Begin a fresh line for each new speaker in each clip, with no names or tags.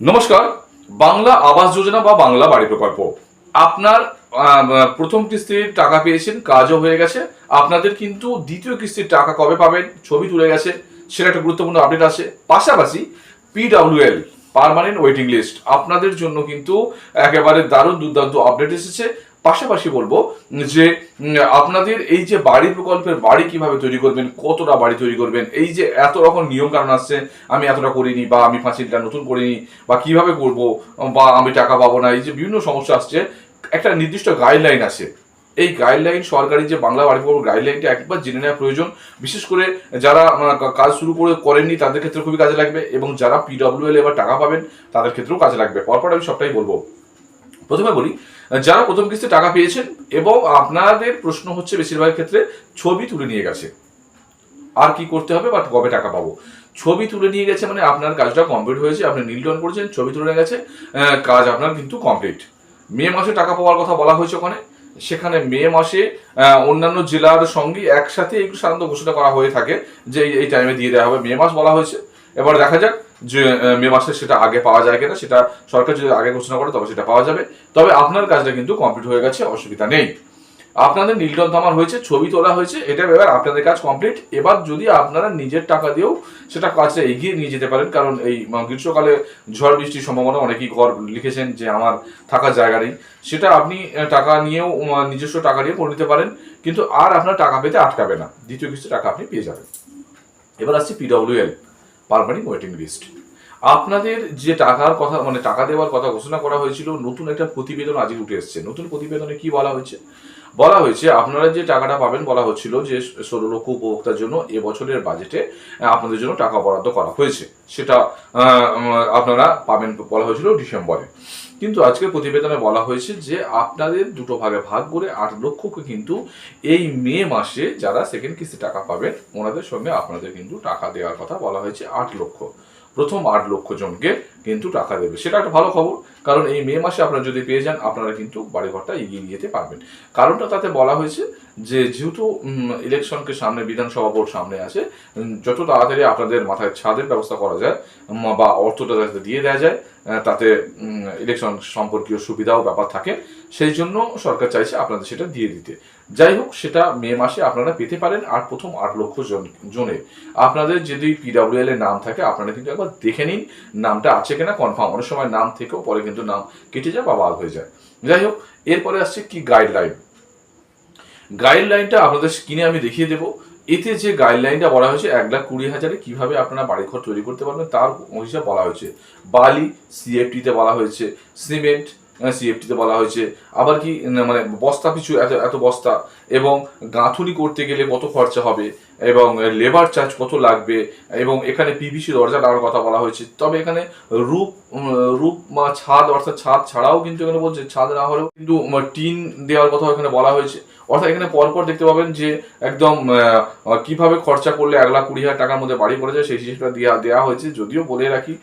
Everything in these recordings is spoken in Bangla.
নমস্কার, বাংলা আবাস যোজনা বা বাংলা বাড়ি প্রকল্প। আপনার প্রথম কিস্তির টাকা পেয়েছেন, কাজও হয়ে গেছে। আপনাদের কিন্তু দ্বিতীয় কিস্তির টাকা কবে পাবেন, ছবি তুলে গেছে, সেটা একটা গুরুত্বপূর্ণ আপডেট আছে। পাশাপাশি পিডাব্লিউএল পার্মানেন্ট ওয়েটিং লিস্ট আপনাদের জন্য কিন্তু একেবারে দারুণ দুর্দান্ত আপডেট এসেছে। পাশাপাশি বলব যে আপনাদের এই যে বাড়ি প্রকল্পের বাড়ি কীভাবে তৈরি করবেন, কতটা বাড়ি তৈরি করবেন, এই যে এত রকম নিয়ম কারণ আসছে, আমি এতটা করিনি বা আমি পাঁচিলটা নতুন করিনি, বা কীভাবে করব, বা আমি টাকা পাবো না, এই যে বিভিন্ন সমস্যা আসছে, একটা নির্দিষ্ট গাইডলাইন আছে। এই গাইডলাইন সরকারি যে বাংলা বাড়ি প্রকল্প গাইডলাইনটা একবার জেনে নেওয়া প্রয়োজন। বিশেষ করে যারা আহ, কাজ শুরু করে করেননি তাদের ক্ষেত্রে খুবই কাজে লাগবে এবং যারা পিডব্লিউএল এবার টাকা পাবেন তাদের ক্ষেত্রেও কাজে লাগবে। পরপর আমি সবটাই বলব। প্রথমে বলি যারা প্রথম কিস্তি টাকা পেয়েছেন এবং আপনাদের প্রশ্ন হচ্ছে বেশিরভাগ ক্ষেত্রে ছবি তুলে নিয়ে গেছে। আর কি করতে হবে বা কবে টাকা পাবো? ছবি তুলে নিয়ে গেছে মানে আপনার কাজটা কমপ্লিট হয়েছে আপনি নীলটন করেছেন ছবি তুলে গেছে কাজ আপনার কিন্তু কমপ্লিট মে মাসে টাকা পাওয়ার কথা বলা হয়েছে ওখানে। সেখানে মে মাসে অন্যান্য জেলার সঙ্গে একসাথে একটু সাধারণত ঘোষণা করা হয়ে থাকে যে এই টাইমে দিয়ে দেওয়া হবে। মে মাস বলা হয়েছে। এবার দেখা যাক যে মে মাসে সেটা আগে পাওয়া যায় কিনা। সেটা সরকার যদি আগে ঘোষণা করে, তবে সেটা পাওয়া যাবে। তবে আপনার কাজটা কিন্তু কমপ্লিট হয়ে গেছে, অসুবিধা নেই। আপনাদের নীলটন থামার হয়েছে, ছবি তোলা হয়েছে, এটা এবার আপনাদের কাজ কমপ্লিট এবার যদি আপনারা নিজের টাকা দিয়েও সেটা কাজটা এগিয়ে নিয়ে যেতে পারেন, কারণ এই গ্রীষ্মকালে ঝড় বৃষ্টির সম্ভাবনা অনেকেই ঘর লিখেছেন যে আমার থাকার জায়গা নেই। সেটা আপনি টাকা নিয়েও নিজস্ব টাকা নিয়ে করে নিতে পারেন, কিন্তু আর আপনার টাকা পেতে আটকাবে না। দ্বিতীয় কিস্তি টাকা আপনি পেয়ে যাবেন। এবার আসছি পিডব্লিউএল পারমানেন্ট ওয়েটিং লিস্ট আপনাদের যে টাকার কথা মানে টাকা দেওয়ার কথা ঘোষণা করা হয়েছিল, নতুন একটা প্রতিবেদন আজকে উঠে এসছে। নতুন প্রতিবেদনে কি বলা হয়েছে? বলা হয়েছে, আপনারা যে টাকাটা পাবেন বলা হচ্ছিল যে ষোলো লক্ষ উপভোক্তার জন্য এবছরের বাজেটে আপনাদের জন্য টাকা বরাদ্দ করা হয়েছে। সেটা আপনারা পাবেন বলা হয়েছিল ডিসেম্বরে। কিন্তু আজকে প্রতিবেদনে বলা হয়েছে যে আপনাদের দুটো ভাগে ভাগ করে আট লক্ষকে কিন্তু এই মে মাসে যারা সেকেন্ড কিস্তি টাকা পাবেন, ওনাদের সঙ্গে আপনাদের কিন্তু টাকা দেওয়ার কথা বলা হয়েছে, আট লক্ষ। প্রথম আট লক্ষ জনকে কিন্তু টাকা দেবে। সেটা একটা ভালো খবর, কারণ এই মে মাসে আপনারা যদি পেয়ে যান, আপনারা কিন্তু বাড়িঘরটা এগিয়ে নিয়ে যেতে পারবেন। কারণটা তাতে বলা হয়েছে যে যেহেতু ইলেকশনকে সামনে, বিধানসভা ভোট সামনে আছে যত তাড়াতাড়ি আপনাদের মাথায় ছাদের ব্যবস্থা করা যায় বা অর্থটা যাতে দিয়ে দেওয়া যায় তাতে ইলেকশন সম্পর্কীয় সুবিধাও ব্যাপার থাকে, সেই জন্য সরকার চাইছে আপনাদের সেটা দিয়ে দিতে। যাই হোক, সেটা মে মাসে আপনারা পেতে পারেন আর প্রথম আট লক্ষ জন জনে আপনাদের যদি পিডাব্লিউএল এর নাম থাকে, আপনারা কিন্তু একবার দেখে নিন নামটা আছে কিনা কনফার্ম অনেক সময় নাম থেকেও পরে কিন্তু নাম কেটে যায় বা বাদ হয়ে যায়। যাই হোক, এরপরে আসছে কি গাইডলাইন গাইডলাইনটা আপনাদের স্ক্রিনে আমি দেখিয়ে দেবো। এতে যে গাইডলাইনটা বলা হয়েছে, এক লাখ কুড়ি হাজারে কীভাবে আপনারা বাড়িঘর তৈরি করতে পারবেন, তার হিসাব বলা হয়েছে। বালি সিএফটিতে বলা হয়েছে, সিমেন্ট সিএফটিতে বলা হয়েছে, আবার কি মানে বস্তা পিছু, এত এত বস্তা, এবং গাঁথুনি করতে গেলে কত খরচা হবে, এবং লেবার চার্জ কত লাগবে, এবং এখানে পিভিসি দরজা লাগানোর কথা বলা হয়েছে। তবে এখানে রূপ রূপ বা ছাদ, অর্থাৎ ছাদ ছাড়াও কিন্তু এখানে বলছে, ছাদ না হলেও কিন্তু টিন দেওয়ার কথা এখানে বলা হয়েছে। অর্থাৎ এখানে পরপর দেখতে পাবেন যে একদম কীভাবে খরচা করলে এক লাখ কুড়ি হাজার টাকার মধ্যে বাড়ি করা যায় সেই জিনিসটা দেওয়া দেওয়া হয়েছে। যদিও বলে রাখি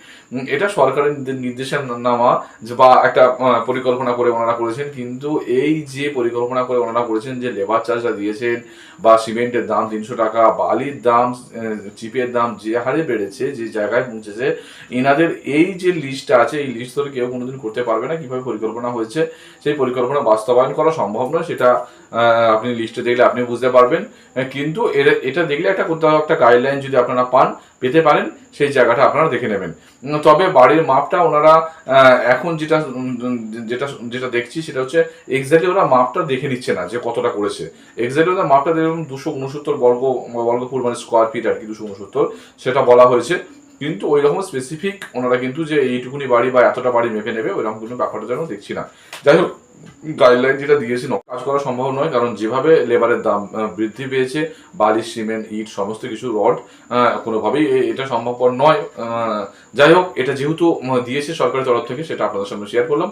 এটা সরকারের নির্দে- নির্দেশনামা যে বা একটা পরিকল্পনা করে ওনারা করেছেন। কিন্তু এই যে পরিকল্পনা করে ওনারা করেছেন যে লেবার চার্জটা দিয়েছেন বা সিমেন্টের দাম তিনশো টাকা, বালির দাম চিপের দাম যে হারে বেড়েছে, যে জায়গায় পৌঁছেছে, এনাদের এই যে লিস্টটা আছে, এই লিস্ট ধরে কেউ কোনোদিন করতে পারবে না কীভাবে পরিকল্পনা হয়েছে। সেই পরিকল্পনা বাস্তবায়ন করা সম্ভব নয়, সেটা আপনি লিস্টে দেখলে আপনি বুঝতে পারবেন। কিন্তু এটা দেখলে একটা কোথাও একটা গাইডলাইন যদি আপনারা পান, পেতে পারেন, সেই জায়গাটা আপনারা দেখে নেবেন। তবে বাড়ির মাপটা ওনারা এখন যেটা যেটা যেটা দেখছি সেটা হচ্ছে এক্স্যাক্টলি ওরা মাপটা দেখে নিচ্ছে না যে কতটা করেছে। এক্স্যাক্টলি ওরা মাপটা দেখুন, দুশো উনসত্তর বর্গ বর্গ ফুট মানে স্কোয়ার ফিট আর কি, দুশো উনসত্তর, সেটা বলা হয়েছে। কিন্তু ওই রকম স্পেসিফিক ওনারা কিন্তু যে এইটুকুনি বাড়ি বা এতটা বাড়ি মেপে নেবে, ওই রকম কোনো ব্যাপারটা যেন দেখছি না। যাই হোক গাইডলাইন যেটা দিয়েছিল কাজ করা সম্ভব নয়, কারণ যেভাবে লেবারের দাম বৃদ্ধি পেয়েছে, বালি, সিমেন্ট, ইট, সমস্ত কিছু, রড কোনোভাবেই এটা সম্ভবপর নয়। যাই হোক, এটা যেহেতু দিয়েছে সরকারের তরফ থেকে, সেটা আপনাদের সামনে শেয়ার করলাম।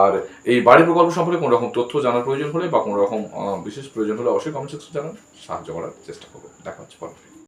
আর এই বাড়ি প্রকল্প সম্পর্কে কোনো রকম তথ্য জানার প্রয়োজন হলে বা কোনো রকম বিশেষ প্রয়োজন হলে অবশ্যই কমেন্ট সেকশন জানান। সাহায্য করার চেষ্টা করব। দেখা হচ্ছে পরে